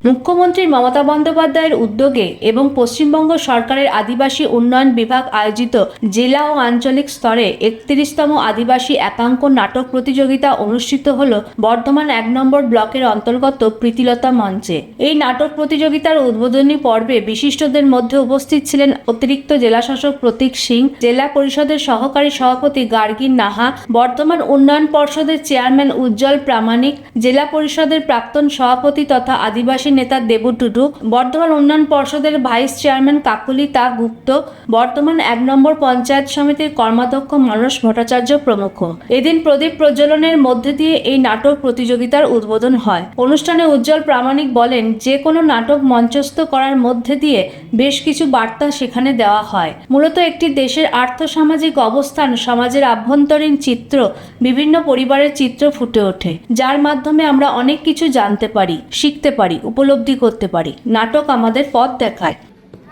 মুখ্যমন্ত্রী মমতা বন্দ্যোপাধ্যায়ের উদ্যোগে এবং পশ্চিমবঙ্গ সরকারের আদিবাসী উন্নয়ন বিভাগ আয়োজিত জেলা ও আঞ্চলিক স্তরে একত্রিশতম আদিবাসী একাঙ্ক নাটক প্রতিযোগিতা অনুষ্ঠিত হল বর্ধমান এক নম্বর ব্লকের অন্তর্গত প্রীতিলতা মঞ্চে। এই নাটক প্রতিযোগিতার উদ্বোধনী পর্বে বিশিষ্টদের মধ্যে উপস্থিত ছিলেন অতিরিক্ত জেলাশাসক প্রতীক সিং, জেলা পরিষদের সহকারী সভাপতি গার্গিন নাহা, বর্ধমান উন্নয়ন পর্ষদের চেয়ারম্যান উজ্জ্বল প্রামাণিক, জেলা পরিষদের প্রাক্তন সভাপতি তথা আদিবাসী নেতা দেবু টুডু বর্ধমান উন্নয়ন পর্ষদের ভাইস চেয়ারম্যান কাকুলি তা গুপ্ত, বর্তমান এক নম্বর পঞ্চায়েত সমিতির কর্মাধ্যক্ষ মানস ভট্টাচার্য প্রমুখ। এদিন প্রদীপ প্রজ্বলনের মধ্যে দিয়ে এই নাটক প্রতিযোগিতার উদ্বোধন হয়। অনুষ্ঠানে উজ্জ্বল প্রামাণিক বলেন, যে কোনো নাটক মঞ্চস্থ করার মধ্যে দিয়ে বেশ কিছু বার্তা সেখানে দেওয়া হয়। মূলত একটি দেশের আর্থসামাজিক অবস্থান, সমাজের আভ্যন্তরীণ চিত্র, বিভিন্ন পরিবারের চিত্র ফুটে ওঠে, যার মাধ্যমে আমরা অনেক কিছু জানতে পারি, শিখতে পারি। উপলব্ধি করতে পারি। নাটক আমাদের পথ দেখায়।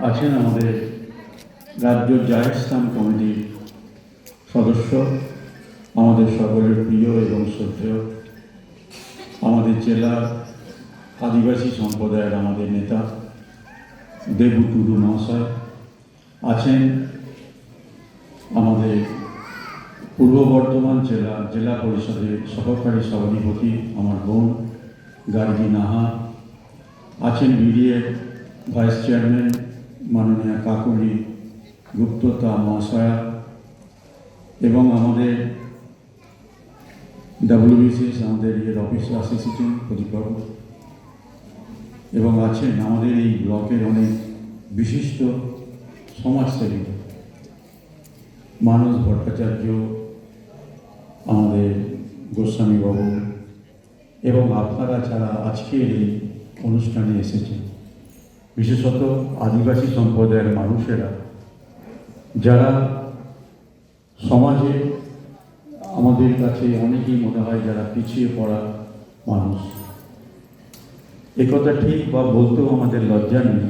আছেন আমাদের রাজ্য জাহেরস্থান কমিটির সদস্য, আমাদের সকলের প্রিয় এবং শ্রদ্ধেয়, আমাদের জেলার আদিবাসী সম্প্রদায়ের আমাদের নেতা দেবু টুডু মহাশয় আছেন আমাদের পূর্ব বর্ধমান জেলা জেলা পরিষদের সহকারী সভাধিপতি, আমার বোন গার্গী নাহা আছেন বিডিএর ভাইস চেয়ারম্যান মাননীয় কাকুলি গুপ্ততা মহাশয়া এবং আমাদের ডাব্লিউবিসিএস আমাদের ইয়ের অফিসে অ্যাসিস্ট্যান্ট প্রদীপবাবু। এবং আছেন আমাদের এই ব্লকের অনেক বিশিষ্ট সমাজসেবী মানস ভট্টাচার্য, আমাদের গোস্বামীবাবু এবং আপনারা যারা আজকের এই অনুষ্ঠানে এসেছে। বিশেষত আদিবাসী সম্প্রদায়ের মানুষেরা, যারা সমাজে আমাদের কাছে অনেকেই মনে হয় যারা পিছিয়ে পড়া মানুষ। একথা ঠিক বা বলতেও আমাদের লজ্জা নেই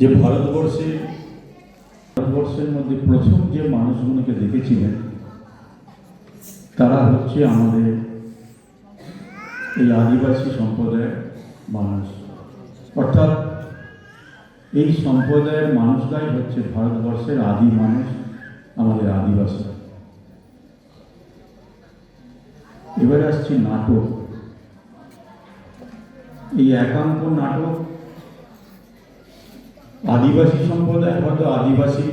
যে ভারতবর্ষে, ভারতবর্ষের মধ্যে প্রথম যে মানুষগুলোকে দেখেছিলেন, তারা হচ্ছে আমাদের এই আদিবাসী সম্প্রদায়ের মানুষ। অর্থাৎ এই সম্প্রদায়ের মানুষরাই হচ্ছে ভারতবর্ষের আদি মানুষ, আমাদের আদিবাসী। এবারে আসছি নাটক। এই একাঙ্ক নাটক আদিবাসী সম্প্রদায় হয়তো আদিবাসী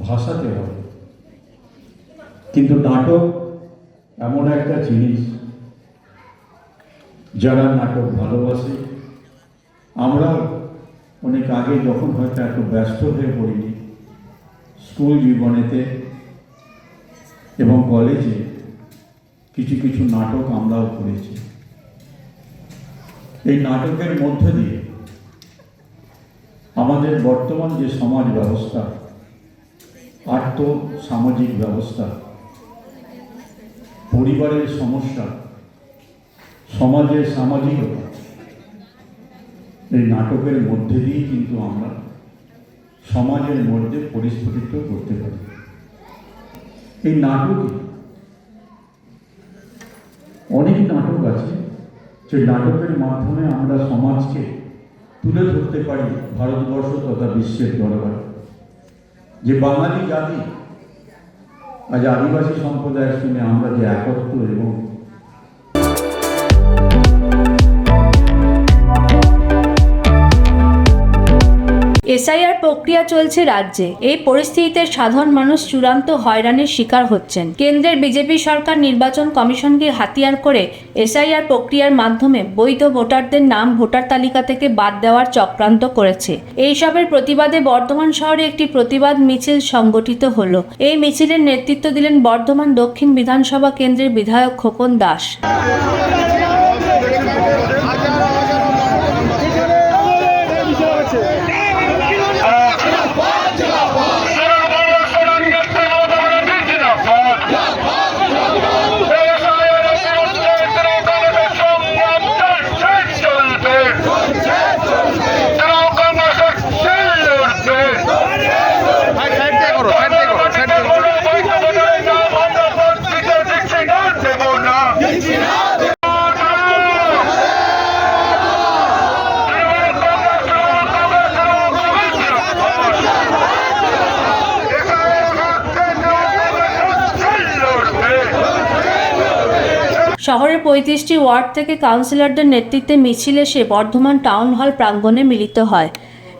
ভাষাতে হয় কিন্তু নাটক এমন একটা জিনিস যারা নাটক ভালোবাসে, আমরা অনেক আগে যখন হয়তো এত ব্যস্ত হয়ে পড়িনি, স্কুল জীবনেতে এবং কলেজে কিছু কিছু নাটক আমরাও করেছি। এই নাটকের মধ্য দিয়ে আমাদের বর্তমান যে সমাজ ব্যবস্থা আর্থ সামাজিক ব্যবস্থা, পরিবারের সমস্যা সমাজের সামাজিকতা। এই নাটকের মধ্যে দিয়ে কিন্তু আমরা সমাজের মধ্যে পরিস্ফুটিত করতে পারি। এই নাটকে অনেক নাটক আছে যে নাটকের মাধ্যমে আমরা সমাজকে তুলে ধরতে পারি ভারতবর্ষ তথা বিশ্বের দরবারে। যে বাঙালি জাতি, আজ আদিবাসী সম্প্রদায়ের সঙ্গে আমরা যে একত্র এবং এসআইআর প্রক্রিয়া চলছে রাজ্যে। এই পরিস্থিতিতে সাধারণ মানুষ চূড়ান্ত হয়রানির শিকার হচ্ছেন। কেন্দ্রের বিজেপি সরকার নির্বাচন কমিশনকে হাতিয়ার করে এসআইআর প্রক্রিয়ার মাধ্যমে বৈধ ভোটারদের নাম ভোটার তালিকা থেকে বাদ দেওয়ার চক্রান্ত করেছে। এইসবের প্রতিবাদে বর্ধমান শহরে একটি প্রতিবাদ মিছিল সংগঠিত হল। এই মিছিলের নেতৃত্ব দিলেন বর্ধমান দক্ষিণ বিধানসভা কেন্দ্রের বিধায়ক খোকন দাস সাইড সাইড দিয়ে করো সাইড দিয়ে করো সাইড দিয়ে করো দেব না শহরের পঁয়ত্রিশটি ওয়ার্ড থেকে কাউন্সিলরদের নেতৃত্বে মিছিল এসে বর্ধমান টাউন হল প্রাঙ্গণে মিলিত হয়।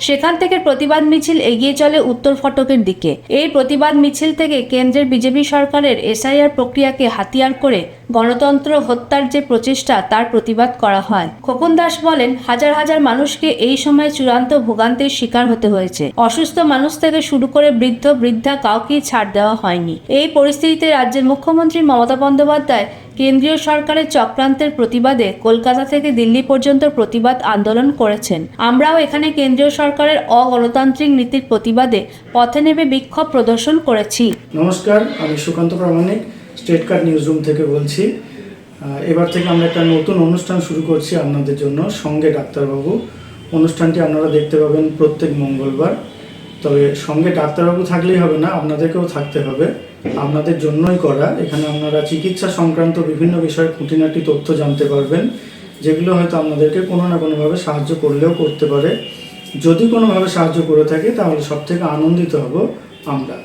সেখান থেকে প্রতিবাদ মিছিল এগিয়ে চলে উত্তর ফটকের দিকে। এই প্রতিবাদ মিছিল থেকে কেন্দ্রের বিজেপি সরকারের এসআইআর প্রক্রিয়াকে হাতিয়ার করে গণতন্ত্র হত্যার যে প্রচেষ্টা, তার প্রতিবাদ করা হয়। খোকন দাস বলেন, হাজার হাজার মানুষকে এই সময় চূড়ান্ত ভোগান্তির শিকার হতে হয়েছে। অসুস্থ মানুষ থেকে শুরু করে বৃদ্ধ, বৃদ্ধা কাউকেই ছাড় দেওয়া হয়নি। এই পরিস্থিতিতে রাজ্যের মুখ্যমন্ত্রী মমতা বন্দ্যোপাধ্যায় কেন্দ্রীয় সরকারের চক্রান্তের প্রতিবাদে কলকাতা থেকে দিল্লি পর্যন্ত প্রতিবাদ আন্দোলন করেছেন। আমরাও এখানে কেন্দ্রীয় সরকারের অগণতান্ত্রিক নীতির প্রতিবাদে পথে নেমে বিক্ষোভ প্রদর্শন করেছি। নমস্কার, আমি Sukanta Pramanik, state card news room থেকে বলছি। এবার থেকে আমরা একটা নতুন অনুষ্ঠান শুরু করছি আপনাদের জন্য, সঙ্গে ডাক্তারবাবু। অনুষ্ঠানটি আপনারা দেখতে পাবেন প্রত্যেক মঙ্গলবার। তবে সঙ্গে ডাক্তারবাবু থাকলেই হবে না, আপনাদেরকেও থাকতে হবে। আপনাদের জন্যই করা। এখানে আপনারা চিকিৎসা সংক্রান্ত বিভিন্ন বিষয়ে খুঁটিনাটি তথ্য জানতে পারবেন, যেগুলো হয়তো আপনাদেরকে কোনো না কোনোভাবে সাহায্য করলেও করতে পারে। যদি কোনোভাবে সাহায্য করে থাকে, তাহলে সব থেকে আনন্দিত হব আমরা।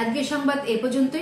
আজকের সংবাদ এ পর্যন্ত